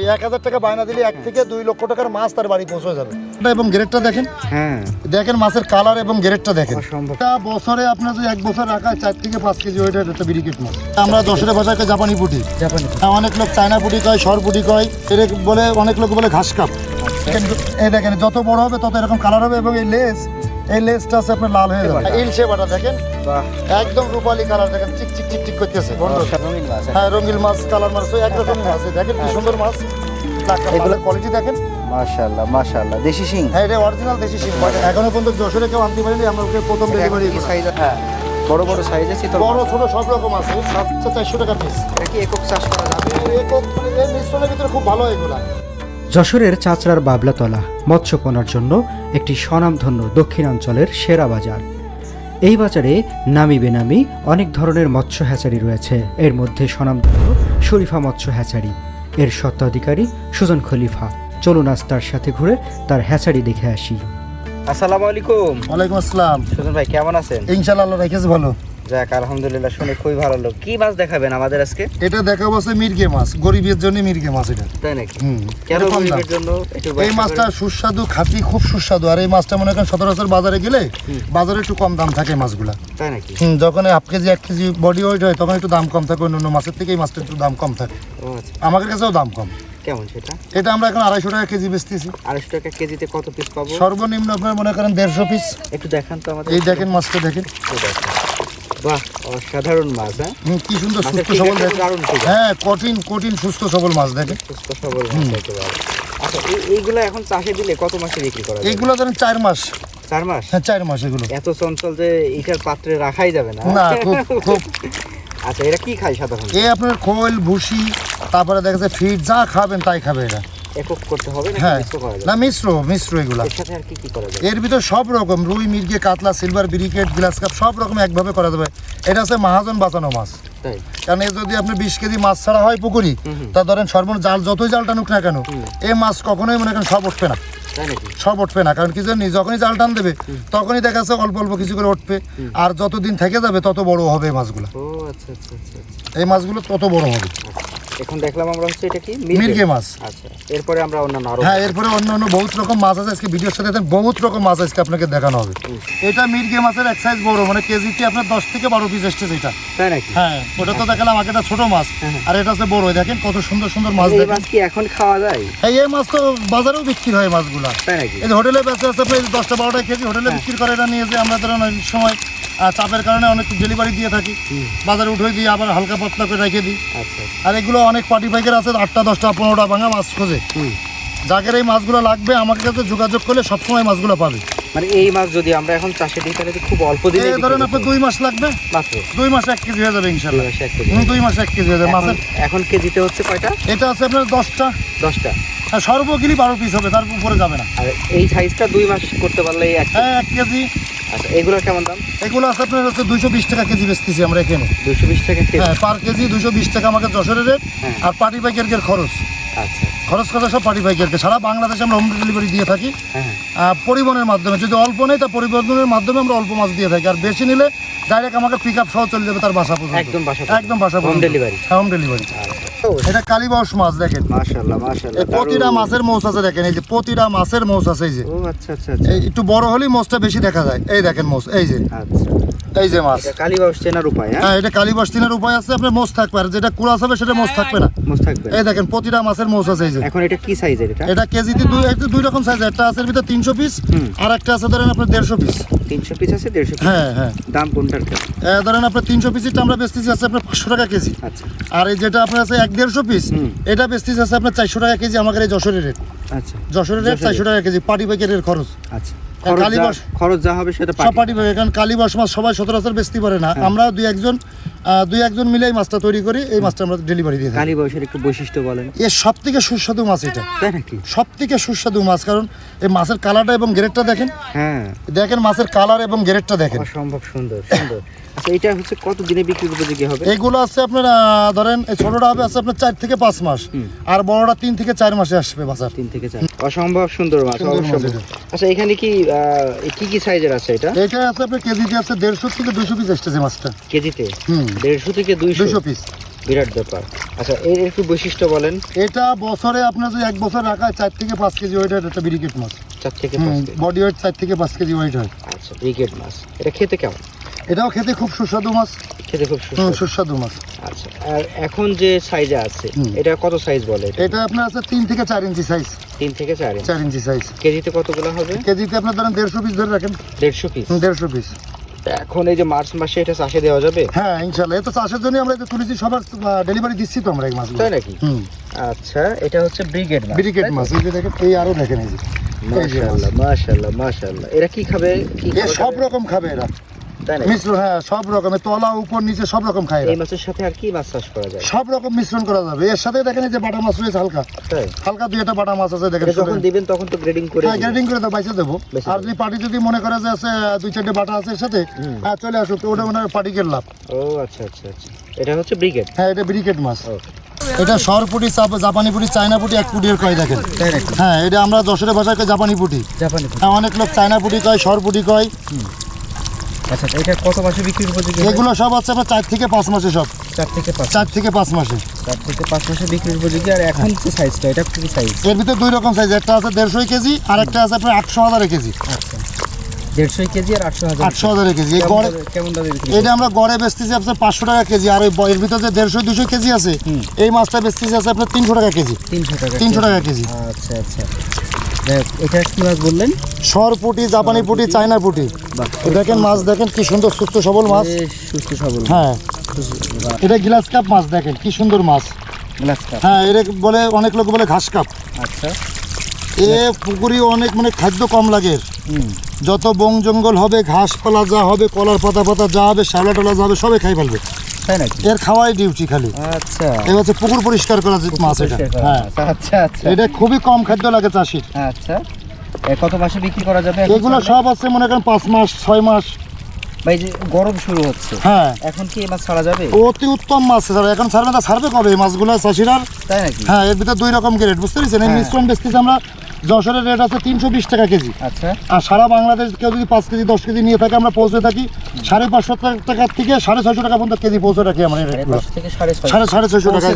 এই এক হাজার টাকা বায়না দিলে এক থেকে দুই লক্ষ টাকার মাছ তার বাড়ি পৌঁছে যাবে। এবং গ্রেডটা দেখেন। হ্যাঁ। দেখেন মাছের কালার এবং গ্রেডটা দেখেন। বছরে আপনার যদি এক বছর রাখা চার থেকে পাঁচ কেজি ওইটা একটা বিরিকেট মাছ। আমরা দশের ভাষায় জাপানি পুটি। জাপানি অনেক লোক চায়না পুটি কয় সর পুটি কয় এর বলে অনেক লোক বলে ঘাস কাপ। এই দেখেন যত বড় হবে তত এরকম কালার হবে এবং এই লেস এই লেসটা আছে আপনার লাল হয়ে যাবে। ইল সেবাটা দেখেন। একদম রূপালি কালার দেখেন চিক চিক চিক চিক করতেছে। হ্যাঁ রঙিল মাছ কালার মাছ ওই একরকমই মাছ দেখেন কি সুন্দর মাছ। এগুলো কোয়ালিটি দেখেন। মাশাআল্লাহ মাশাআল্লাহ দেশি শিং? হ্যাঁ এটা অরিজিনাল দেশি শিং। এখনও পর্যন্ত যশোরে কেউ আনতে পারিনি আমরা ওকে প্রথম ডেলিভারি সাইজ হ্যাঁ। বড় বড় সাইজ আছে তো বড় ছোট সব রকম আছে সাতশো চারশো টাকা পিস এটা কি একক চাষ করা যাবে? একক মানে এই মিশ্রণের ভিতরে খুব ভালো এগুলা। যশোরের চাচড়ার বাবলাতলা মৎস্যপনার জন্য একটি স্বনামধন্য দক্ষিণাঞ্চলের সেরা বাজার। এই বাজারে নামি বেনামি অনেক ধরনের মৎস্য হ্যাচারি রয়েছে। এর মধ্যে স্বনামধন্য শরীফা মৎস্য হ্যাচারি। এর স্বত্বাধিকারী সুজন খলিফা। চলুন আজ তার সাথে ঘুরে তার হ্যাচারি দেখে আসি। আসসালামু আলাইকুম। ওয়ালাইকুম আসসালাম। সুজন ভাই কেমন আছেন? ইনশাল্লাহ আল্লাহ রেখেছে ভালো। যাক আলহামদুলিল্লাহ শুনে খুবই ভালো লাগল কি মাছ দেখাবেন আমাদের আজকে? এটা দেখাবো আছে মির্গে মাছ গরিবের জন্য মির্গে মাছ এটা। তাই নাকি? হুম কেন। গরিবের জন্য? এই মাছটা সুস্বাদু খাঁটি খুব সুস্বাদু। আর এই মাছটা মনে করেন সচরাচর বাজারে গেলে বাজারে একটু কম দাম থাকে মাছগুলা। তাই নাকি? হুম যখন হাফ কেজি এক কেজি বডি ওয়েট হয় তখন একটু দাম কম থাকে অন্য মাছের থেকে এই মাছটা একটু দাম কম থাকে। আচ্ছা। আমাদের কাছেও দাম কম। কেমন সেটা? এটা আমরা এখন আড়াইশো টাকা কেজি বেচতেছি। আড়াইশো টাকা কেজিতে কত পিস পাবো? সর্বনিম্ন আপনার মনে করেন দেড়শো পিস একটু দেখান তো আমাদের এই দেখেন মাছটা দেখেন। বাহ অসাধারণ মাছ হ্যাঁ? কি সুন্দর সুস্থ সবল figure। হ্যাঁ কঠিন কঠিন সুস্থ সবল মাছ দেখেন সুস্থ সবল মাছ আচ্ছা এইগুলো এখন চাষে দিলে কত মাসে বিক্রি করা যাবে? এইগুলো ধরেন চার মাস। চার মাস? হ্যাঁ চার মাস এগুলো। এত চঞ্চল যে এটার পাত্রে রাখাই যাবে না। না খুব খুব। আচ্ছা এরা কি খায় সাধারণত? এ আপনার খোল ভুসি তারপরে দেখা যাচ্ছে ফিট যা খাবেন তাই খাবে এরা। একক করতে হবে হ্যাঁ। না মিশ্র মিশ্র এগুলা। এর ভিতর সব রকম রুই মির্গে কাতলা সিলভার ব্রিকেট গ্লাস কাপ সব রকম একভাবে করা যাবে। এটা হচ্ছে মাহাজন বাঁচানো মাছ। কারণ এ যদি আপনি বিশ কেজি মাছ ছাড়া হয় পুকুরি তা ধরেন সর্বনিম্ন জাল যতই জাল টানুক না কেন এই মাছ কখনোই মনে করেন সব উঠবে না। সব উঠবে না কারণ কি জানি যখনই জাল টান দেবে তখনই দেখা যাচ্ছে অল্প অল্প কিছু করে উঠবে। আর যতদিন থেকে যাবে তত বড় হবে এই মাছগুলো। আচ্ছা আচ্ছা আচ্ছা এই মাছগুলো তত বড় হবে। এখন দেখলাম আমরা হচ্ছে এটা কি? মির্গে মাছ। আচ্ছা এরপরে আমরা অন্যান্য আরও হ্যাঁ এরপরে অন্য অন্য বহুত রকম মাছ আছে। আজকে ভিডিওর সাথে বহুত রকম মাছ আজকে আপনাকে দেখানো হবে। এটা মির্গে মাছের এক সাইজ বড় মানে কেজিতে আপনার দশ থেকে বারো পিস এসছে এটা তাই নাকি? হ্যাঁ ওটা তো দেখালাম আগে এটা ছোট মাছ। আর এটা হচ্ছে বড় দেখেন কত সুন্দর সুন্দর মাছ দেখেন। মাছ কি এখন খাওয়া যায়? এই এই মাছ তো বাজারেও বিক্রি হয় মাছগুলা। তাই নাকি? এই হোটেলে বেঁচে আছে দশটা বারোটা কেজি হোটেলে বিক্রি করে এটা নিয়ে যে আমরা ধরেন সময় চাপের কারণে অনেক ডেলিভারি দিয়ে থাকি। বাজারে উঠে দিয়ে আবার হালকা পাতলা করে রেখে দিই। আচ্ছা। আর এগুলো অনেক পার্টি পাইকার আছে আটটা দশটা পনেরোটা ভাঙা মাছ খোঁজে। যাদের এই মাছগুলো লাগবে আমার কাছে যোগাযোগ করলে সবসময় মাছগুলো পাবে। মানে এই মাছ যদি আমরা এখন চাষে দিই তাহলে খুব অল্প দিনে ধরেন আপনার দুই মাস লাগবে। মাত্র? দুই মাসে এক কেজি হয়ে যাবে ইনশাল্লাহ। দুই মাসে এক কেজি হয়ে যাবে। মাছের এখন কেজিতে হচ্ছে কয়টা? এটা আছে আপনার দশটা। দশটা। আর সর্বগিরি বারো পিস হবে তার উপরে যাবে না। আর এই সাইজটা দুই মাস করতে পারলে হ্যাঁ এক কেজি। আচ্ছা এগুলোর কেমন দাম? এগুলো আছে আপনার হচ্ছে দুইশো বিশ টাকা কেজি বেচতেছি আমরা এখানে। দুশো বিশ টাকা কেজি? হ্যাঁ পার কেজি দুশো বিশ টাকা আমাকে যশোরের রেট হ্যাঁ। আর খরচ। আচ্ছা খরচ কথা সব পাইকারকে সারা বাংলাদেশে আমরা হোম ডেলিভারি দিয়ে থাকি। হ্যাঁ পরিবহনের মাধ্যমে যদি অল্প নেই তা পরিবহনের মাধ্যমে আমরা অল্প মাছ দিয়ে থাকি। আর বেশি নিলে ডাইরেক্ট আমাকে পিক আপ সহ চলে যাবে তার বাসা পর্যন্ত। একদম বাসা একদম বাসা হোম ডেলিভারি হোম ডেলিভারি এটা কালীবাউস মাছ দেখেন। মাশাআল্লাহ মাশাআল্লাহ প্রতিটা মাছের মৌস আছে দেখেন এই যে প্রতিটা মাছের মৌস আছে এই যে। ও আচ্ছা আচ্ছা আচ্ছা। এই একটু বড় হলেই মোষটা বেশি দেখা যায়। এই দেখেন মোষ এই যে। আচ্ছা। এই যে মাছ। এটা কালীবাউস চেনার উপায় হ্যাঁ? হ্যাঁ এটা কালীবাস দিনের উপায় আছে আপনার মোষ থাকবে। আর যেটা কুড়াস হবে সেটা মোষ থাকবে না। মোষ থাকবে এই দেখেন প্রতিটা মাছের মোষ আছে এই যে। এখন এটা কি সাইজের এটা? এটা কেজিতে দুই একটা দুই রকম সাইজ একটা আছে ভিতরে তিনশো পিস আর একটা আছে ধরেন আপনার দেড়শো পিস তিনশো পিস আছে দেড়শো পিস হ্যাঁ হ্যাঁ। দাম? এ, ধরেন আপনার তিনশো পিসিটা আমরা বেচতেছি আছে আপনার পাঁচশো টাকা কেজি। আচ্ছা। আর এই যেটা আপনার আছে এক দেড়শো পিস এটা বেচতেছি আছে আপনার চারশো টাকা কেজি আমাদের এই যশোরের রেট আচ্ছা। যশোরের রেট চারশো টাকা কেজি পাটি পাইকারের খরচ। আচ্ছা। খরচ যা- কালীবাস- খরচ যা হবে সেটা সব পাটি পাটি কারণ কালীবাস মাছ সবাই সচরাচর বেচতে পারে না। আমরা দুই একজন দুই একজন মিলে এই মাছটা তৈরি করি এই মাছটা আমরা ডেলিভারি দিয়ে থাকি। একটু বৈশিষ্ট্য বলেন। এর সব থেকে সুস্বাদু মাছ এটা। তাই নাকি? সব থেকে সুস্বাদু মাছ কারণ এই মাছের কালারটা এবং গ্রেডটা দেখেন। হ্যাঁ। দেখেন মাছের কালার এবং গ্রেডটা দেখেন। অসম্ভব সুন্দর সুন্দর। আচ্ছা এটা হচ্ছে কত দিনে বিক্রির উপযোগী হবে? এইগুলো আছে আপনার ধরেন এই ছোটটা হবে আছে আপনার চার থেকে পাঁচ মাস। আর বড়টা তিন থেকে চার মাসে আসবে বাজার। তিন থেকে চার অসম্ভব সুন্দর মাছ অসম্ভব। আচ্ছা এখানে কি কি কি সাইজের আছে এটা? এইটা আছে আপনার কেজিতে আছে দেড়শো থেকে দুশো পিস এসতেছে মাছটা। কেজিতে? হুম। দেড়শো থেকে দুইশো? পিস বিরাট ব্যাপার। আচ্ছা এর একটু বৈশিষ্ট্য বলেন। এটা বছরে আপনার যদি এক বছর রাখা চার থেকে পাঁচ কেজি ওয়েট হয় একটা ব্রিকেট মাছ। চার থেকে বডি ওয়েট চার থেকে পাঁচ কেজি ওয়েট হয়। আচ্ছা ব্রিগেড মাছ। এটা খেতে কেমন? এটাও খেতে খুব সুস্বাদু মাছ। খেতে খুব সুস্বাদু। মাছ। আচ্ছা আর এখন যে সাইজে আছে এটা কত সাইজ বলে এটা? এটা আপনার আছে তিন থেকে চার ইঞ্চি সাইজ তিন থেকে চার ইঞ্চি। চার ইঞ্চি সাইজ কেজিতে কতগুলো হবে? কেজিতে আপনার ধরেন দেড়শো পিস ধরে রাখেন। দেড়শো পিস দেড়শো পিস এখন এই যে মার্চ মাসে এটা চাষে দেওয়া যাবে? হ্যাঁ ইনশাল্লাহ এ তো চাষের জন্য আমরা এটা তুলেছি সবার ডেলিভারি দিচ্ছি তো আমরা এই মাছগুলো। তাই নাকি? আচ্ছা এটা হচ্ছে ব্রিগেড মাছ ব্রিকেট মাছ এই যে দেখেন এই আরও দেখেন এই যে। মাছ। মাশাআল্লাহ মাশাআল্লাহ মাশাআল্লাহ। এরা কি খাবে? কি সব রকম খাবে এরা। তাই না মিশ্র হ্যাঁ সব রকমের তলা উপর নিচে সব রকম খায় এই মাছের সাথে আর কি মাছ চাষ করা যায়? সব রকম মিশ্রণ করা যাবে। এর সাথে দেখেন যে বাটা মাছ রয়েছে হালকা। হালকা দুই একটা বাটা মাছ আছে দেখেন যখন দিবেন তখন তো গ্রেডিং করে হ্যাঁ গ্রেডিং করে তো বাইসে দেবো। আর যদি পার্টি যদি মনে করে যে আছে দুই চারটে বাটা আছে এর সাথে হ্যাঁ চলে আসুক তো ওটা ওনার পার্টিকের লাভ। ও আচ্ছা আচ্ছা আচ্ছা। এটা হচ্ছে ব্রিগেড? হ্যাঁ এটা ব্রিকেট মাছ। এটা সরপুটি চাপ- জাপানি পুটি চায়না পুটি এক পুটির কয় দেখেন? হ্যাঁ এটা আমরা যশোরের ভাষায় জাপানি পুটি। জাপানি হ্যাঁ অনেক লোক চায়না পুটি কয় সরপুটি কয়। আচ্ছা এটা কত মাসে বিক্রির উপযোগী এগুলো সব হচ্ছে আপনার চার থেকে পাঁচ মাসে সব। চার থেকে পাঁচ চার থেকে পাঁচ মাসে। চার থেকে পাঁচ মাসে বিক্রির উপযোগী আর এখন যে সাইজটা এটা কি সাইজ এর ভিতরে দুই রকম সাইজ একটা আছে দেড়শো কেজি আর একটা আছে আপনার আটশো হাজার কেজি। আচ্ছা। দেড়শো কেজি আর আটশো হাজার। আটশো হাজার কেজি। এই গড়ে কেমন দামে বিক্রি এটা আমরা গড়ে বেচতেছি আপনার পাঁচশো টাকা কেজি আর ওই এর ভিতরে যে দেড়শো দুশো কেজি আছে এই মাছটা বেচতেছি আছে আপনার তিনশো টাকা কেজি। তিনশো টাকা তিনশো টাকা কেজি। আচ্ছা আচ্ছা। এটা কি মাছ বললেন? সর পুটি জাপানি পুটি চায়না পুটি। দেখেন মাছ দেখেন কি সুন্দর সুস্থ সবল মাছ। সুস্থ সবল। হ্যাঁ। এটা গ্লাস কাপ মাছ দেখেন কি সুন্দর মাছ। Glass cup. হ্যাঁ এর বলে অনেক লোক বলে ঘাস কাপ। আচ্ছা। এ পুকুরি অনেক মানে খাদ্য কম লাগে। যত বন জঙ্গল হবে ঘাসপালা যা হবে কলার পাতা পাতা যা হবে শ্যাওলা টলা যা হবে সবে খাই ফেলবে। তাই নাকি? এর খাওয়াই ডিউটি খালি। আচ্ছা। এই হচ্ছে পুকুর পরিষ্কার করা মাছ এটা। হ্যাঁ। আচ্ছা আচ্ছা। এটা খুবই কম খাদ্য লাগে চাষির। আচ্ছা। কত মাসে বিক্রি করা যাবে? এগুলো সব আছে মনে করেন পাঁচ মাস ছয় মাস। ভাই যে গরম শুরু হচ্ছে। হ্যাঁ। এখন কি এই মাছ ছাড়া যাবে? অতি উত্তম মাছ ছাড়া। এখন ছাড়বে না ছাড়বে কবে এই মাছগুলো চাষিরা? তাই নাকি? হ্যাঁ এর ভিতরে দুই রকম গ্রেড বুঝতে পেরেছেন? এই হ্যাঁ। মিশ্রণ বেচতেছি আমরা যশোরের রেট আছে তিনশো বিশ টাকা কেজি। আচ্ছা। আর সারা বাংলাদেশ কেউ যদি পাঁচ কেজি দশ কেজি নিয়ে থাকে আমরা পৌঁছে থাকি সাড়ে পাঁচশো টাকা থেকে সাড়ে ছয়শো টাকা পর্যন্ত কেজি পৌঁছে রাখি আমরা সাড়ে সাড়ে ছয় সাড়ে সাড়ে ছয়শো টাকা।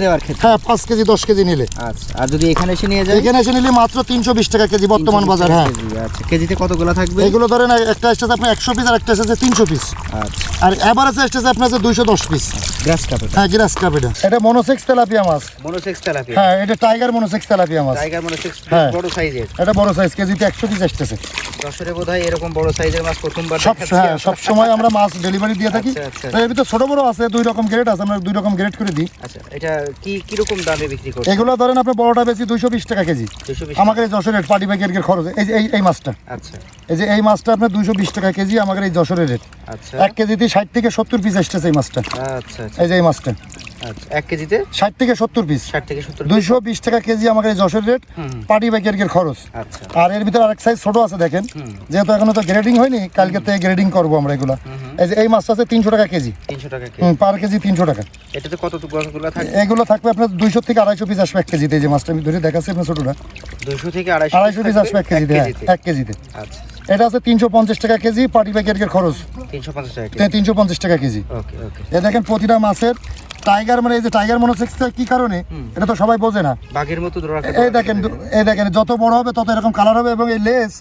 হ্যাঁ পাঁচ কেজি দশ কেজি নিলে। আচ্ছা আর যদি এখানে এসে নিয়ে যায় এখানে এসে নিলে মাত্র তিনশো বিশ টাকা কেজি বর্তমান 320 বাজার হ্যাঁ। আচ্ছা। কেজিতে কতগুলো থাকবে? এগুলো ধরেন একটা এসেছে আপনার একশো পিস আর একটা এসেছে তিনশো পিস আচ্ছা। আর এভারেজ এসেছে আপনার আছে দুইশো দশ পিস গ্রাস কাপ হ্যাঁ গিরাস কাপ এটা। এটা মনোসেক্স তেলাপিয়া মাছ। Monosex tilapia. হ্যাঁ এটা টাইগার মনোসেক্স তেলাপিয়া মাছ। টাইগার মনোসেক্স হ্যাঁ। বড় সাইজের এটা বড় সাইজ কেজিতে একশো পিস আসতেছে। যশোরে বোধহয় এরকম বড় সাইজের মাছ প্রথমবার সব হ্যাঁ সব সময় আমরা মাছ ডেলিভারি দিয়ে থাকি। আচ্ছা, আচ্ছা। এর ভিতরে ছোট বড় আছে দুই রকম গ্রেড আছে আমরা দুই রকম গ্রেড করে দিই। আচ্ছা এটা কি কীরকম দামে বিক্রি করছে এগুলো ধরেন আপনি বড়টা বেশি দুইশো বিশ টাকা কেজি। আমাদের এই যশোরের রেট পার্টি ব্যাগের খরচ এই এই এই মাছটা। আচ্ছা। এই যে এই মাছটা আপনার দুইশো বিশ টাকা কেজি আমাদের এই যশোরের রেট আচ্ছা। এক কেজিতে ষাট থেকে সত্তর পিস আসতেছে এই মাছটা। আচ্ছা। এই যে এই মাছটা। আচ্ছা এক কেজিতে? ষাট থেকে সত্তর পিস ষাট থেকে সত্তর দুইশো বিশ টাকা কেজি আমাদের যশোর রেট পার্টি ব্যাগের খরচ। আচ্ছা। আর এর ভিতরে আরেক সাইজ ছোট আছে দেখেন। যেহেতু এখনও তো গ্রেডিং হয়নি কালকে থেকে গ্রেডিং করব আমরা এগুলো। এই যে এই মাছটা আছে তিনশো টাকা কেজি। তিনশো টাকা পার কেজি তিনশো টাকা। এটাতে কত গছগুলো এগুলো থাকবে আপনার দুইশো থেকে আড়াইশো পিস আসবে এক কেজিতে যে মাছটা আমি ধরে দেখাচ্ছি আপনার ছোটটা। দুশো থেকে আড়াইশো আড়াইশো পিস আসবে এক কেজিতে হ্যাঁ এক কেজিতে। আচ্ছা। এটা আছে তিনশো পঞ্চাশ টাকা কেজি পার্টি খরচ। তিনশো পঞ্চাশ টাকা কেজি। তিনশো পঞ্চাশ টাকা কেজি। ওকে ওকে। এ দেখেন প্রতিটা মাছের টাইগার মানে এই যে টাইগার মনোসেক্সটা কি কারণে? এটা তো সবাই বোঝে না। বাঘের মতো এই দেখেন এই দেখেন যত বড় হবে তত এরকম কালার হবে এবং এই লেস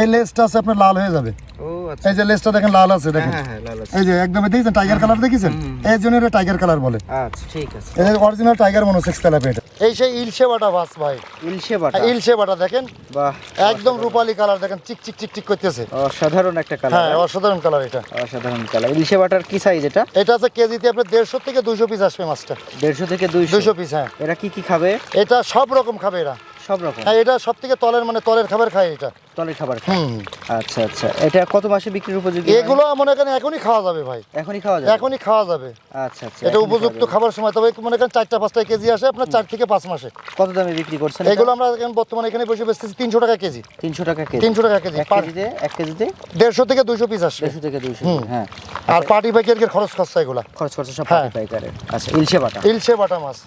এই লেসটা আছে আপনার লাল হয়ে যাবে। ও এই যে লেসটা দেখেন লাল আছে হ্যাঁ দেখেন। হ্যাঁ হ্যাঁ লাল আছে। এই যে একদম দেখেছেন টাইগার কালার দেখেছেন? এই জন্য এটা টাইগার কালার বলে। আচ্ছা ঠিক আছে। এই অরিজিনাল টাইগার মনোসেক্স তেলাপি এটা। এই সেই ইলশে বাটা মাছ ভাই। ইলশে বাটা ইলশে বাটা দেখেন। বাহ একদম রূপালি কালার দেখেন চিক চিক চিক চিক করতেছে। অসাধারণ একটা কালার হ্যাঁ অসাধারণ কালার এটা। অসাধারণ কালার ইলশে বাটার কি সাইজ এটা? এটা আছে কেজিতে আপনার দেড়শো থেকে দুইশো পিস আসবে মাছটা। দেড়শো থেকে দুইশো। দুইশো পিস হ্যাঁ। এরা কি কি খাবে? এটা সব রকম খাবে এরা। সব রকম। হ্যাঁ এটা সব থেকে তলের মানে তলের খাবার খায় এটা। তলের খাবার হুম। আচ্ছা আচ্ছা। এটা কত মাসে বিক্রির উপযোগী এগুলো মনে করেন এখনই খাওয়া যাবে ভাই। এখনই খাওয়া যাবে? এখনই খাওয়া যাবে। আচ্ছা আচ্ছা। এটা উপযুক্ত খাবার সময়। তবে মনে করেন চারটা পাঁচটা কেজি আসে আপনার চার থেকে পাঁচ মাসে। কত দামে বিক্রি করছেন এগুলো আমরা এখন বর্তমানে এখানে বসে বেচতেছি তিনশো টাকা কেজি। তিনশো টাকা কেজি। তিনশো টাকা কেজি। এক কেজিতে? এক কেজিতে? দেড়শো থেকে দুইশো পিস আসবে। দেড়শো থেকে হ্যাঁ। আর পার্টি প্যাকের খরচ খরচা এগুলা। খরচ খরচ সব হ্যাঁ। পাইকারের। আচ্ছা ইলশে বাটা। ইলশে বাটা মাছ।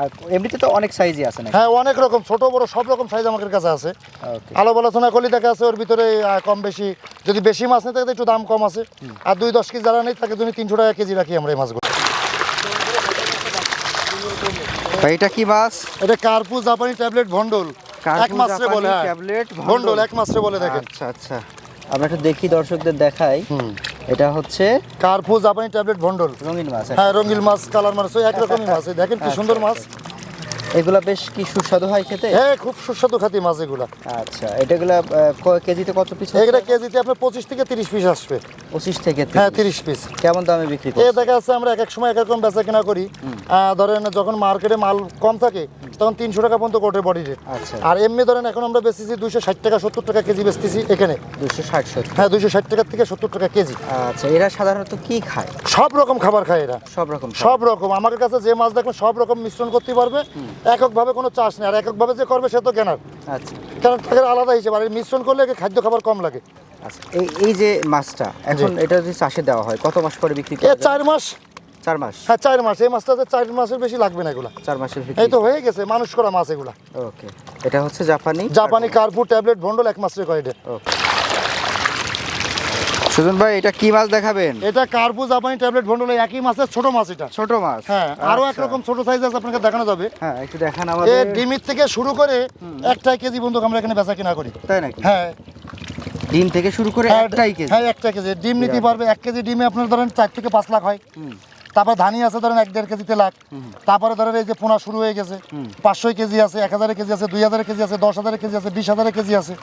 আর এমনিতে তো অনেক সাইজই আছে নাকি? হ্যাঁ অনেক রকম ছোট বড় সব রকম সাইজ আমাদের কাছে আছে। ওকে আলাপ আলোচনা করলে দেখা আছে ওর ভিতরে কম বেশি যদি বেশি মাছ নেই থাকে একটু দাম কম আছে। আর দুই দশ কেজি যারা নেই তাকে জন্য তিনশো টাকা কেজি রাখি আমরা এই মাছগুলো। এটা কি মাছ? এটা কার্পু জাপানি ট্যাবলেট ভন্ডল এক মাসে বলে হ্যাঁ। ট্যাবলেট ভন্ডল। ভন্ডল এক মাসে বলে দেখেন। আচ্ছা আচ্ছা। আমরা একটু দেখি দর্শকদের দেখাই। এটা হচ্ছে কার্পো জাপানি ট্যাবলেট ভন্ডল রঙিন মাছ হ্যাঁ রঙিন মাছ কালার মাছ ওই একরকমই মাছ। দেখেন কি সুন্দর মাছ। এগুলা বেশ কি সুস্বাদু হয় খেতে? হ্যাঁ খুব সুস্বাদু খাতি মাছ এগুলা। আচ্ছা এটাগুলা কেজিতে কত পিস এগুলা কেজিতে আপনার পঁচিশ থেকে তিরিশ পিস আসবে। পঁচিশ থেকে হ্যাঁ 30 তিরিশ পিস কেমন দামে বিক্রি এ দেখা যাচ্ছে আমরা এক এক সময় এক এক রকম বেচা কেনা করি। ধরেন যখন মার্কেটে মাল কম থাকে তখন তিনশো টাকা পর্যন্ত কোটে বডি রেট আচ্ছা। আর এমনি ধরেন এখন আমরা বেচতেছি দুইশো ষাট টাকা সত্তর টাকা কেজি বেচতেছি এখানে। দুশো ষাট হ্যাঁ দুইশো ষাট টাকা থেকে সত্তর টাকা কেজি। আচ্ছা এরা সাধারণত কি খায়? সব রকম খাবার খায় এরা। সব রকম সব রকম। আমার কাছে যে মাছ দেখবেন সব রকম মিশ্রণ করতে পারবে। এককভাবে কোনো চাষ নেই আর এককভাবে যে করবে সে তো কেনার আচ্ছা। কারণ তাদের আলাদা হিসেবে আর এই মিশ্রণ করলে একে খাদ্য খাবার কম লাগে। আচ্ছা এই এই যে মাছটা এখন এটা যদি চাষে দেওয়া হয় কত মাস পরে বিক্রি এ চার মাস। চার মাস? হ্যাঁ চার মাস। এই মাছটা যে চার মাসের বেশি লাগবে না এগুলা। চার মাসের এই তো হয়ে গেছে মানুষ করা মাছ এগুলা। ওকে। এটা হচ্ছে জাপানি জাপানি কার্পু ট্যাবলেট ভন্ডল এক মাসের কয়েডে ওকে। সুজন ভাই এটা কি মাছ দেখাবেন? এটা কার্পু জাপানি ট্যাবলেট ভন্ডল একই মাছের ছোট মাছ এটা। ছোট মাছ? হ্যাঁ আরও আচ্ছা। একরকম ছোট সাইজ আছে আপনাকে দেখানো যাবে। হ্যাঁ একটু দেখান আমাদের। ডিমির থেকে শুরু করে একটা কেজি বন্ধু আমরা এখানে বেচা কিনা করি। তাই নাকি? হ্যাঁ। ডিম থেকে শুরু করে হ্যাঁ, একটাই কেজি। হ্যাঁ একটা কেজি। ডিম নিতে পারবে এক কেজি ডিমে আপনার ধরেন চার থেকে পাঁচ লাখ হয়। তারপর ধানি আছে ধরেন এক দেড় কেজিতে লাখ। তারপরে ধরেন এই যে পোনা শুরু হয়ে গেছে। পাঁচশো কেজি আছে এক হাজারের কেজি আছে দুই হাজারের কেজি আছে দশ হাজারের কেজি আছে বিশ হাজারের কেজি আছে।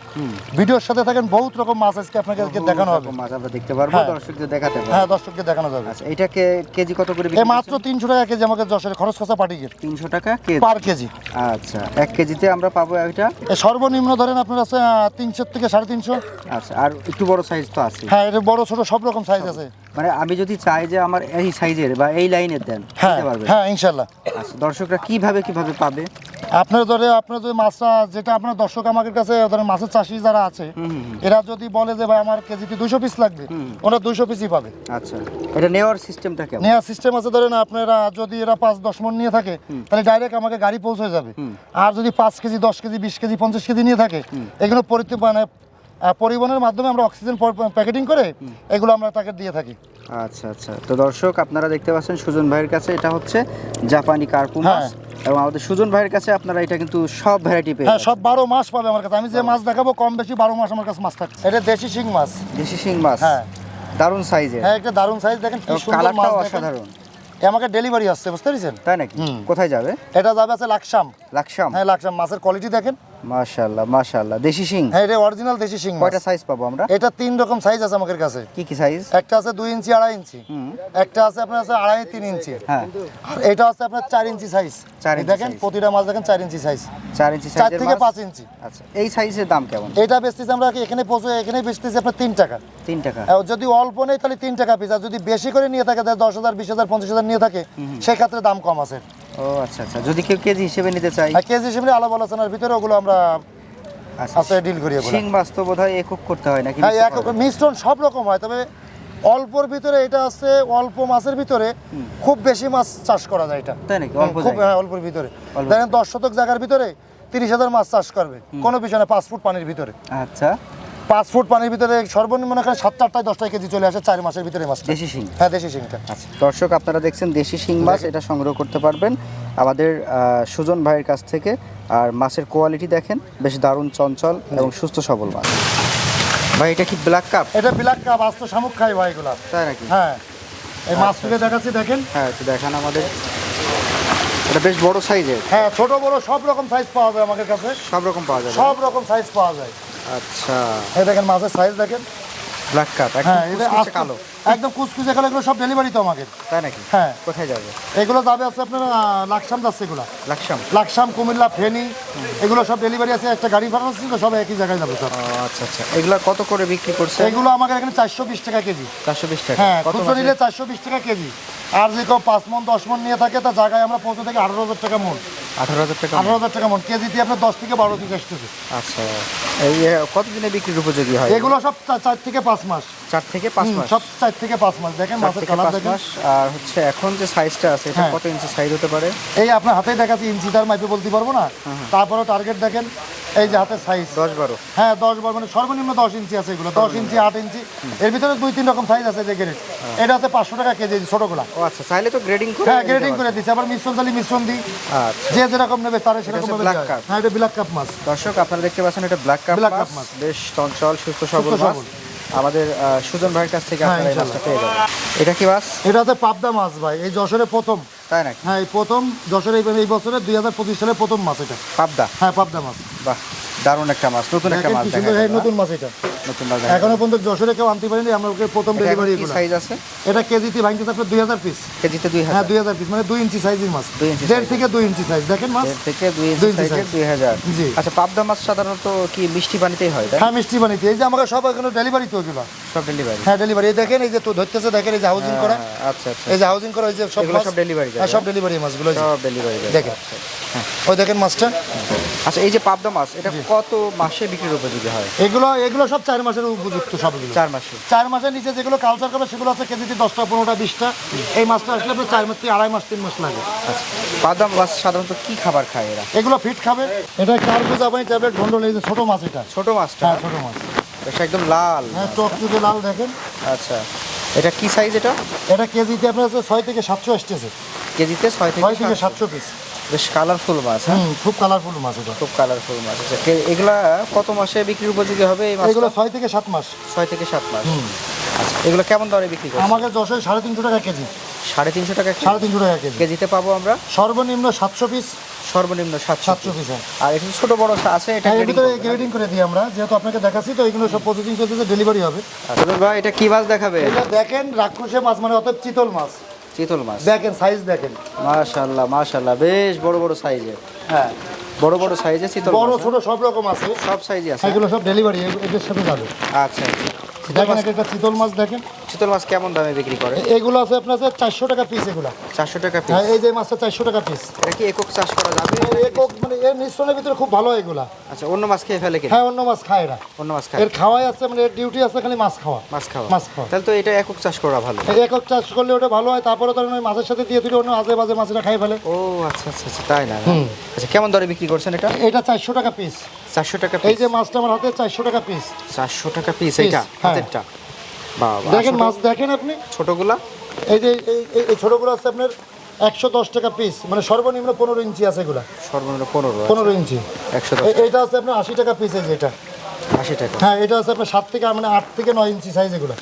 ভিডিওর সাথে থাকেন বহুত রকম মাছ আজকে আপনাকে আজকে দেখানো হবে। মাছ আমরা দেখতে পারব হ্যাঁ। দর্শকদের দেখাতে পারব। হ্যাঁ দর্শককে দেখানো যাবে। আচ্ছা এটাকে কেজি কত করে এই মাত্র তিনশো টাকা কেজি আমাকে যশোরে খরচ খসা পাটিকের তিনশো টাকা কেজি? পার কেজি। আচ্ছা এক কেজিতে আমরা পাবো এটা? সর্বনিম্ন ধরেন আপনার আছে তিনশো থেকে সাড়ে তিনশো। আচ্ছা আর একটু বড় সাইজ তো আছে। হ্যাঁ এটা বড় ছোট সব রকম সাইজ আছে। মানে আমি যদি চাই যে আমার এই সাইজের বা এই লাইনের দেন হ্যাঁ হ্যাঁ ইনশাল্লাহ। আচ্ছা দর্শকরা কীভাবে কীভাবে পাবে? আপনার ধরে আপনার যদি মাছটা যেটা আপনার দর্শক আমাদের কাছে ধরেন মাছের চাষি যারা আছে। এরা যদি বলে যে ভাই আমার কেজিতে দুশো পিস লাগবে ওরা দুশো পিসই পাবে। আচ্ছা এটা নেওয়ার সিস্টেমটা কেমন? নেওয়ার সিস্টেম আছে ধরেন আপনারা যদি এরা পাঁচ দশ মন নিয়ে থাকে তাহলে ডাইরেক্ট আমাকে গাড়ি পৌঁছে যাবে। আর যদি পাঁচ কেজি দশ কেজি বিশ কেজি পঞ্চাশ কেজি নিয়ে থাকে এগুলো মানে আহ, পরিবহনের মাধ্যমে আমরা অক্সিজেন প্যাকেটিং করে এগুলো আমরা তাকে দিয়ে থাকি। আচ্ছা আচ্ছা। তো দর্শক আপনারা দেখতে পাচ্ছেন সুজন ভাইয়ের কাছে এটা হচ্ছে জাপানি কার্পু মাছ এবং আমাদের সুজন ভাইয়ের কাছে আপনারা এটা কিন্তু সব ভ্যারাইটি পেয়ে হ্যাঁ সব বারো মাস পাবে আমার কাছে। আমি যে মাছ দেখাবো কম বেশি বারো মাস আমার কাছে মাছ থাকে এটা দেশি শিং মাছ। দেশি শিং মাছ? হ্যাঁ। দারুণ সাইজের হ্যাঁ একটা দারুণ সাইজ দেখেন কালারটাও অসাধারণ। আমাকে ডেলিভারি আসছে বুঝতে পেরেছেন? তাই নাকি। কোথায় যাবে? এটা যাবে আছে লাকসাম। লাকসাম? হ্যাঁ লাকসাম। মাছের কোয়ালিটি দেখেন। মাশাআল্লাহ মাশাআল্লাহ। দেশি শিং? হ্যাঁ এটা অরিজিনাল দেশি শিং কয়টা সাইজ পাবো আমরা? এটা তিন রকম সাইজ আছে আমাদের কাছে। কি কি সাইজ একটা আছে দুই ইঞ্চি আড়াই ইঞ্চি। একটা আছে আপনার আছে আড়াই তিন ইঞ্চি। হ্যাঁ। আর এটা আছে আপনার চার ইঞ্চি সাইজ দেখেন প্রতিটা মাছ দেখেন চার ইঞ্চি সাইজ চার ইঞ্চি চার সাইজের থেকে মাছ? পাঁচ ইঞ্চি। আচ্ছা এই সাইজের দাম কেমন? এটা বেচতেছি আমরা এখানে পৌঁছে এখানে বেচতেছি আপনার তিন টাকা। তিন টাকা। আর যদি অল্প নেই তাহলে তিন টাকা পিস আর যদি বেশি করে নিয়ে থাকে তাহলে দশ হাজার বিশ হাজার পঞ্চাশ হাজার নিয়ে থাকে সেক্ষেত্রে দাম কম আছে। ও আচ্ছা আচ্ছা। যদি কেউ কেজি হিসেবে নিতে চাই কেজি হিসেবে আলাপ আলোচনার ভিতরে ওগুলো আমরা আচ্ছা ডিল করি শিং মাছ তো বোধহয় একক করতে হয় নাকি হ্যাঁ মিশ্র এক করা? মিশ্রণ সব রকম হয় তবে অল্পর ভিতরে এটা আছে অল্প মাছের ভিতরে খুব বেশি মাছ চাষ করা যায় এটা। তাই নাকি? অল্প খুব হ্যাঁ অল্পের ভিতরে। দেখেন দশ শতক জায়গার ভিতরে তিরিশ হাজার মাছ চাষ করবে। কোনো পিছনে পাঁচ ফুট পানির ভিতরে। আচ্ছা। পাঁচ ফুট পানির ভিতরে সর্বনিম্ন এখানে সাতটা আটটায় দশটা কেজি চলে আসে চার মাসের ভিতরে মাছ দেশি শিং। হ্যাঁ দেশি শিংটা। আচ্ছা দর্শক আপনারা দেখছেন দেশি শিং মাছ এটা সংগ্রহ করতে পারবেন। আমাদের সুজন ভাইয়ের কাছ থেকে আর মাছের কোয়ালিটি দেখেন বেশ দারুণ চঞ্চল এবং সুস্থ সবল মাছ। ভাই এটা কি ব্ল্যাক কাপ? এটা ব্ল্যাক কাপ আস্ত শামুক খাই ভাই এগুলা। তাই নাকি? হ্যাঁ। এই মাছ তুলে দেখাচ্ছি দেখেন। হ্যাঁ একটু দেখান আমাদের। এটা বেশ বড় সাইজের। হ্যাঁ ছোট বড় সব রকম সাইজ পাওয়া যায় আমাদের কাছে। সব রকম পাওয়া যাবে। সব রকম সাইজ পাওয়া যায়। আচ্ছা। এই দেখেন মাছের সাইজ দেখেন। ব্ল্যাক কাপ হ্যাঁ এটা কালো। একদম কুচকুচে কালো এগুলো সব ডেলিভারি তো আমাকে তাই নাকি? হ্যাঁ। কোথায় যাবে? এগুলো যাবে আছে আপনার লাকসাম যাচ্ছে এগুলো। লাকসাম? লাকসাম কুমিল্লা ফেনী এগুলো সব ডেলিভারি আছে একটা গাড়ি ভাড়া আছে সব একই জায়গায় যাবে সব। আচ্ছা আচ্ছা। এগুলা কত করে বিক্রি করছে? এগুলো আমাকে এখানে চারশো বিশ টাকা কেজি। চারশো বিশ টাকা। হ্যাঁ কত খুচরো নিলে চারশো বিশ টাকা কেজি। আর যে কেউ পাঁচ মন দশ মন নিয়ে থাকে তার জায়গায় আমরা পৌঁছে থাকি আঠারো হাজার টাকা মন। আঠারো হাজার টাকা আঠারো হাজার টাকা মন। কেজিতে আপনার দশ থেকে বারো পিস আসতেছে। আচ্ছা এই কতদিনে বিক্রির উপযোগী হয়? এগুলো সব চার থেকে পাঁচ মাস। চার থেকে পাঁচ মাস? সব চার থেকে পাঁচ মাস। দেখেন মাছের কালার দেখেন। আর হচ্ছে এখন যে সাইজটা আছে এটা হ্যাঁ। কত ইঞ্চি সাইজ হতে পারে? এই আপনার হাতেই দেখাচ্ছি ইঞ্চি তার মাইপে বলতে পারব না? তারপরে টার্গেট দেখেন এই যে হাতের সাইজ দশ বারো। হ্যাঁ দশ বার মানে সর্বনিম্ন দশ ইঞ্চি আছে এগুলো। দশ ইঞ্চি আট ইঞ্চি। এর ভিতরে দুই তিন রকম সাইজ আছে যে গ্রেড এটা আছে পাঁচশো টাকা কেজি ছোটগুলা। আচ্ছা চাইলে তো গ্রেডিং করে হ্যাঁ গ্রেডিং করে দিচ্ছি। আবার মিশ্রণ চালি মিশ্রণ দিই। আচ্ছা। যে যেরকম নেবে তারা সেরকম দেওয়া হয়। এটা ব্ল্যাক কাপ মাছ দর্শক আপনারা দেখতে পাচ্ছেন এটা ব্ল্যাক কাপ ব্ল্যাক কাপ মাছ। বেশ চঞ্চল সুস্থ সবল মাছ আমাদের সুজন ভাইয়ের কাছ থেকে হ্যাঁ, আপনারা এই মাছটা পেয়ে যাবেন। এটা কি মাছ এটা হচ্ছে পাবদা মাছ ভাই। এই যশোরে প্রথম। তাই নাকি? হ্যাঁ এই প্রথম যশোরে এই- এই বছরে দুই হাজার পঁচিশ সালে প্রথম মাছ এটা। পাবদা? হ্যাঁ পাবদা মাছ বাহ। দারুণ একটা মাছ নতুন একটা মাছ দেখা নতুন মাছ এটা। হ্যাঁ? নতুন মাছ এখনও পর্যন্ত যশোরে কেউ আনতে পারিনি আমরা ওকে প্রথম ডেলিভারি কি এগুলো। সাইজ আছে? এটা কেজিতে ভাঙতে দুই হাজার পিস কেজিতে দুই হ্যাঁ হাজার দুই হাজার পিস মানে দুই ইঞ্চি সাইজের মাছ। দুই ইঞ্চি দেড় থেকে দুই ইঞ্চি সাইজ দেখেন মাছ? থেকে দুই দুই ইঞ্চি ইঞ্চি সাইজের size। দুই হাজার। জি। আচ্ছা পাবদা মাছ সাধারণত কি মিষ্টি পানিতেই হয় হ্যাঁ মিষ্টি বানিতে। এই যে আমাকে সব এখানে ডেলিভারি তো এগুলো। সব ডেলিভারি হ্যাঁ ডেলিভারি এই দেখেন এই যে তো ধরতেছে দেখেন এই যে হাউজিং করা। আচ্ছা আচ্ছা এই যে হাউজিং করা এই যে সব সব হ্যাঁ সব ডেলিভারি মাছগুলো সব ডেলিভারি দেখেন। ওই দেখেন মাছটা। আচ্ছা এই যে পাবদা মাছ এটা কত মাসে বিক্রির উপযোগী হয়? এগুলো এগুলো সব চার মাসের উপযুক্ত সবগুলো। চার মাসে। চার মাসের নিচে যেগুলো কালচার করবে সেগুলো আছে কেজিতে দশটা পনেরোটা বিশটা। এই মাছটা আসলে আপনার চার মাস থেকে আড়াই মাস তিন মাস লাগে। আচ্ছা পাবদা মাছ সাধারণত কি খাবার খায় এরা? এগুলো ফিট খাবে। এটা কার্বুজ আপনি ট্যাবলেট ঘন্টল এই যে ছোটো মাছ এটা। ছোট মাছটা? হ্যাঁ ছোটো মাছ। এটা একদম লাল হ্যাঁ টক যদি লাল দেখেন। আচ্ছা এটা কি সাইজ এটা? এটা কেজিতে আপনার হচ্ছে ছয় থেকে সাতশো আসতেছে। কেজিতে ছয় থেকে। সাতশো। পিস বেশ কালারফুল মাছ হ্যাঁ? হুম খুব কালারফুল মাছ এটা। খুব কালারফুল মাছ আচ্ছা এগুলা কত মাসে বিক্রির উপযোগী হবে এই মাছ এগুলো ছয় থেকে সাত মাস। ছয় থেকে সাত মাস। আচ্ছা এগুলো কেমন দরে বিক্রি করছে আমাকে যশোর সাড়ে তিনশো টাকা কেজি। সাড়ে তিনশো টাকা সাড়ে তিনশো টাকা কেজি। কেজিতে পাবো আমরা? সর্বনিম্ন সাতশো পিস। সর্বনিম্ন সাতশো পিস। হ্যাঁ আর একটু ছোট বড় আছে এটা হ্যাঁ, এর ভিতরে গ্রেডিং করে দিই আমরা। যেহেতু আপনাকে দেখাচ্ছি তো এগুলো সব প্রসেসিং চলতেছে ডেলিভারি হবে। আচ্ছা ভাই এটা কি মাছ দেখাবে? এটা দেখেন রাক্ষসে মাছ মানে অর্থাৎ চিতল মাছ। চিতল মাছ। দেখেন সাইজ দেখেন। মাশাআল্লাহ মাশাআল্লাহ বেশ বড় বড় সাইজের হ্যাঁ। বড় বড় সাইজের চিতল বড় ছোট সব রকম আছে। সব সাইজে আছে। এগুলো সব ডেলিভারি এদের সাথে যাবে। আচ্ছা আচ্ছা। দেখেন একটা চিতল মাছ দেখেন। চিতল মাছ কেমন দামে বিক্রি করে? এগুলো আছে আপনার চারশো টাকা পিস এগুলো। চারশো টাকা পিস হ্যাঁ এই যে মাছটা চারশো টাকা পিস এটা কি একক চাষ করা যাবে? একক মানে এর মিশ্রণের ভিতরে খুব ভালো এগুলা। আচ্ছা অন্য মাছ খেয়ে ফেলে কিনা? হ্যাঁ অন্য মাছ খায় এরা। অন্য মাছ খায়। এর খাওয়াই আছে মানে এর ডিউটি আছে খালি মাছ খাওয়া। মাছ খাওয়া। মাছ খাওয়া। তাহলে তো এটা একক চাষ করা ভালো। একক চাষ করলে ওটা ভালো হয় তারপরে ধরেন ওই মাছের সাথে দিয়ে দিলে অন্য আজে বাজে মাছটা খাই ফেলে। ও আচ্ছা আচ্ছা আচ্ছা তাই না? আচ্ছা কেমন দরে বিক্রি করছেন এটা? এটা চারশো টাকা পিস চারশো টাকা এই যে মাছটা আমার হাতে চারশো টাকা পিস চারশো টাকা পিস এটা হ্যাঁ। হাতেরটা। দেখেন মাছ দেখেন আপনি। ছোটগুলা? এই যে এই- এই- ছোটগুলো আছে আপনার একশো দশ টাকা পিস মানে সর্বনিম্ন পনেরো ইঞ্চি আছে এগুলা। সর্বনিম্ন পনেরো পনেরো ইঞ্চি। একশো এইটা আছে আপনার আশি টাকা পিস এই যে এটা। আশি টাকা। হ্যাঁ এটা আছে আপনার সাত থেকে মানে আট থেকে নয় ইঞ্চি সাইজ এগুলো।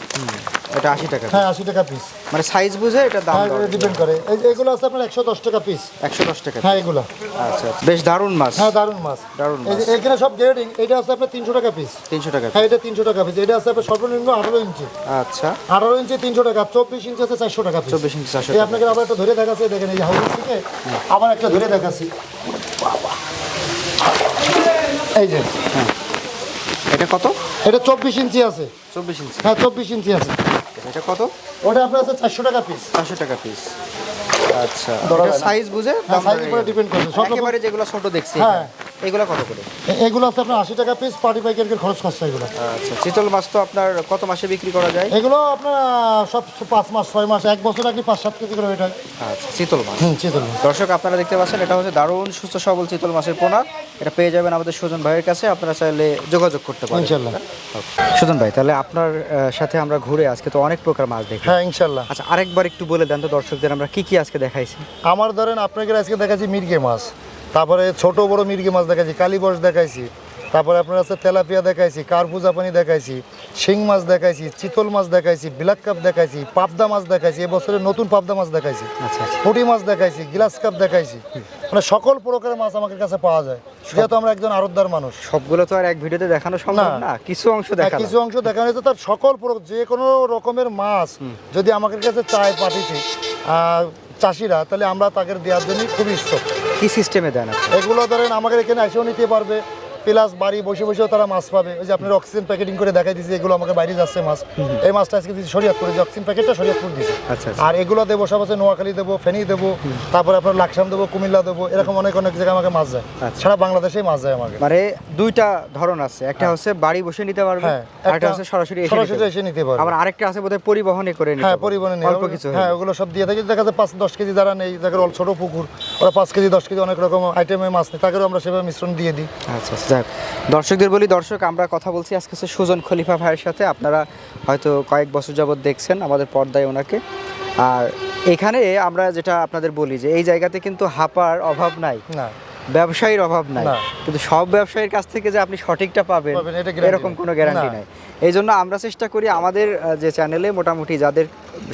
এটা আশি টাকা হ্যাঁ আশি টাকা পিস মানে সাইজ বুঝে এটা দাম হ্যাঁ ডিপেন্ড করে। এই- এগুলো আছে আপনার একশো দশ টাকা পিস একশো দশ টাকা হ্যাঁ এগুলো। আচ্ছা আচ্ছা। বেশ দারুণ মাছ। হ্যাঁ দারুণ মাছ। দারুণ মাছ। এখানে সব গ্রেডিং এটা আছে আপনার তিনশো টাকা পিস তিনশো টাকা হ্যাঁ এটা তিনশো টাকা পিস এটা আছে আপনার সর্বনিম্ন আঠারো ইঞ্চি। আচ্ছা। আঠারো ইঞ্চি তিনশো টাকা চব্বিশ ইঞ্চি আছে চারশো টাকা পিস চব্বিশ ইঞ্চি চারশো এই আপনাকে আবার একটা ধরে দেখাচ্ছি দেখেন এই হাউস থেকে আবার একটা ধরে দেখাচ্ছি। এই যে। এটা কত? এটা চব্বিশ ইঞ্চি আছে। চব্বিশ ইঞ্চি। হ্যাঁ চব্বিশ ইঞ্চি আছে। এটা কত? ওটা আপনার আছে চারশো টাকা পিস চারশো টাকা পিস আচ্ছা সাইজ বুঝে সাইজ উপরে ডিপেন্ড করে সব রকম- একেবারে যেগুলো ছোট দেখছি হ্যাঁ। এগুলো কত করে? এগুলো আছে আপনার আশি টাকা পিস পার্টি পাইকারকে খরচ করছে এগুলো। আচ্ছা চিতল মাছ তো আপনার কত মাসে বিক্রি করা যায়? এগুলো আপনার সব পাঁচ মাস ছয় মাস এক বছর রাখলে পাঁচ সাত কেজি করে ওইটা আচ্ছা চিতল মাছ। হুম চিতল মাছ। দর্শক আপনারা দেখতে পাচ্ছেন এটা হচ্ছে দারুণ সুস্থ সবল চিতল মাছের পোনা। এটা পেয়ে যাবেন আমাদের সুজন ভাইয়ের কাছে আপনারা চাইলে যোগাযোগ করতে পারেন। ইনশাল্লাহ। সুজন ভাই তাহলে আপনার সাথে আমরা ঘুরে আজকে তো অনেক প্রকার মাছ দেখি হ্যাঁ ইনশাল্লাহ। আচ্ছা আরেকবার একটু বলে দেন তো দর্শকদের আমরা কি কি আজকে দেখাইছি? আমার ধরেন আপনাকে আজকে দেখাচ্ছি মির্গে মাছ। তারপরে ছোট বড় মির্গে মাছ দেখাইছি কালীবস দেখাইছি তারপরে আপনার আছে তেলাপিয়া দেখাইছি কার্পু জাপানি দেখাইছি শিং মাছ দেখাইছি চিতল মাছ দেখাইছি ব্ল্যাক কাপ দেখাইছি পাবদা মাছ দেখাইছি এবছরে নতুন পাবদা মাছ দেখাইছি আচ্ছা আচ্ছা। পুঁটি মাছ দেখাইছি গ্লাস কাপ দেখাইছি। মানে সকল প্রকারের মাছ আমাদের কাছে পাওয়া যায়। যেহেতু আমরা একজন আরতদার মানুষ। সবগুলো তো আর এক ভিডিওতে দেখানো সম্ভব না। কিছু অংশ হ্যাঁ, দেখা কিছু অংশ দেখানো হয়েছে তার সকল যে কোনো রকমের মাছ যদি আমাদের কাছে চায় আহ, চাষিরা তাহলে আমরা তাদের দেওয়ার জন্য খুবই ইচ্ছুক। কি সিস্টেমে দেন? এগুলো ধরেন আমাকে এখানে এসেও নিতে পারবে প্লাস বাড়ি বসে বসেও তারা মাছ পাবে। ওই যে আপনার অক্সিজেন প্যাকেটিং করে দেখাই দিয়েছে এগুলো আমাকে বাইরে যাচ্ছে মাছ। এই মাছটা আজকে দিয়েছি শরীয়তপুর যে অক্সিজেন প্যাকেটটা শরীয়তপুর দিয়েছে। আচ্ছা আচ্ছা। আর এগুলো দেবো সব আছে নোয়াখালী দেবো ফেনী দেবো তারপরে আপনার লাকসাম দেবো কুমিল্লা দেবো এরকম অনেক অনেক জায়গায় আমাকে মাছ যায়। আচ্ছা। সারা বাংলাদেশেই মাছ যায় আমাকে। মানে দুইটা ধরন আছে। একটা হচ্ছে বাড়ি বসে নিতে পারবে হ্যাঁ একটা হচ্ছে সরাসরি এসে সরাসরি এসে নিতে পারবে। আবার আরেকটা আছে বোধহয় পরিবহনে করে নিতে হ্যাঁ পারবে। পরিবহনে অল্প কিছু হ্যাঁ ওগুলো সব দিয়ে থাকি। দেখা যায় পাঁচ দশ কেজি যারা নেই যায় ছোট পুকুর ওরা পাঁচ কেজি দশ কেজি অনেক রকম আইটেমে মাছ নেই তাদেরও আমরা সেভাবে মিশ্রণ দিয়ে দিই। আচ্ছা আচ্ছা, যাক দর্শকদের বলি দর্শক আমরা কথা বলছি আজকে হচ্ছে সুজন খলিফা ভাইয়ের সাথে। আপনারা হয়তো কয়েক বছর যাবৎ দেখছেন আমাদের পর্দায় ওনাকে। আর এখানে আমরা যেটা আপনাদের বলি যে এই জায়গাতে কিন্তু হাপার অভাব নাই। না। ব্যবসায়ীর অভাব নাই। কিন্তু সব ব্যবসায়ীর কাছ থেকে যে আপনি সঠিকটা পাবেন এরকম কোনো গ্যারান্টি নাই। এই জন্য আমরা চেষ্টা করি আমাদের যে চ্যানেলে মোটামুটি যাদের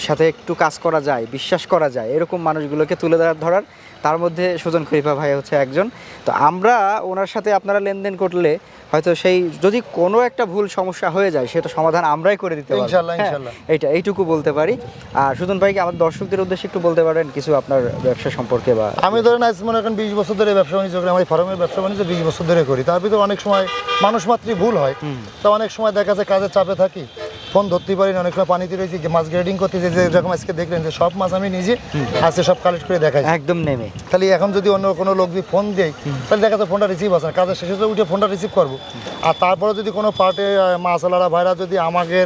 সাথে একটু কাজ করা যায় বিশ্বাস করা যায় এরকম মানুষগুলোকে তুলে ধরার। তার মধ্যে সুজন খলিফা ভাই হচ্ছে একজন। তো আমরা ওনার সাথে আপনারা লেনদেন করলে হয়তো সেই যদি কোনো একটা ভুল সমস্যা হয়ে যায় সেটা সমাধান আমরাই করে দিতে ইনশাল্লাহ, হ্যাঁ, এইটা এইটুকু বলতে পারি। আর সুজন ভাইকে আমাদের দর্শকদের উদ্দেশ্যে একটু বলতে পারেন কিছু আপনার ব্যবসা সম্পর্কে বা আমি ধরেন আজ মনে করেন বিশ বছর ধরে ব্যবসা বাণিজ্য করি আমার ফার্মের ব্যবসা বাণিজ্য বিশ বছর ধরে করি। তার ভিতরে অনেক সময় মানুষ মাত্রই ভুল হয়। তো অনেক সময় দেখা যায় কাজের চাপে থাকি। ফোন ধরতে পারি না অনেক সময় পানিতে রয়েছি যে মাছ গ্রেডিং করতে যে যেরকম আজকে দেখলেন যে সব মাছ আমি নিজে আজকে সব কালেক্ট করে দেখাই। একদম নেমে। তাহলে এখন যদি অন্য কোনো লোক যদি ফোন দেয় তাহলে দেখা যায় ফোনটা রিসিভ আসে না। কাজের শেষে তো উঠে ফোনটা রিসিভ করব। আর তারপরে যদি কোনো পার্টে মাছওয়ালারা ভাইরা যদি আমাদের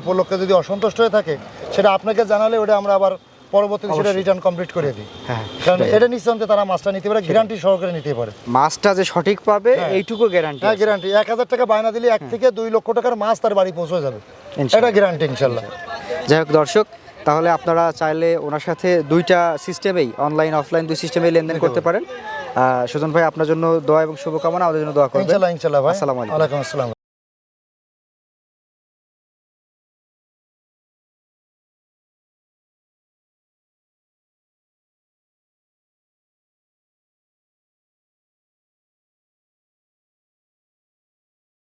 উপলক্ষে যদি অসন্তুষ্ট হয়ে থাকে সেটা আপনাকে জানালে ওটা আমরা আবার পরবর্তীতে সেটা রিটার্ন কমপ্লিট করে দিই। হ্যাঁ কারণ এটা নিঃসন্দেহে তারা মাছটা নিতে পারে গ্যারান্টি সহকারে নিতে পারে। মাছটা যে সঠিক পাবে হ্যাঁ। এইটুকু গ্যারান্টি হ্যাঁ গ্যারান্টি এক হাজার টাকা বায়না দিলে এক থেকে দুই লক্ষ টাকার মাছ তার বাড়ি পৌঁছে যাবে। এটা গ্যারান্টি ইনশাল্লাহ। যাই হোক দর্শক তাহলে আপনারা চাইলে ওনার সাথে দুইটা সিস্টেমেই অনলাইন অফলাইন দুই সিস্টেমেই লেনদেন করতে পারেন। সুজন ভাই আপনার জন্য দোয়া এবং শুভকামনা আমাদের জন্য দোয়া করবেন। ভাই। আসসালামু আলাইকুম। আসসালাম।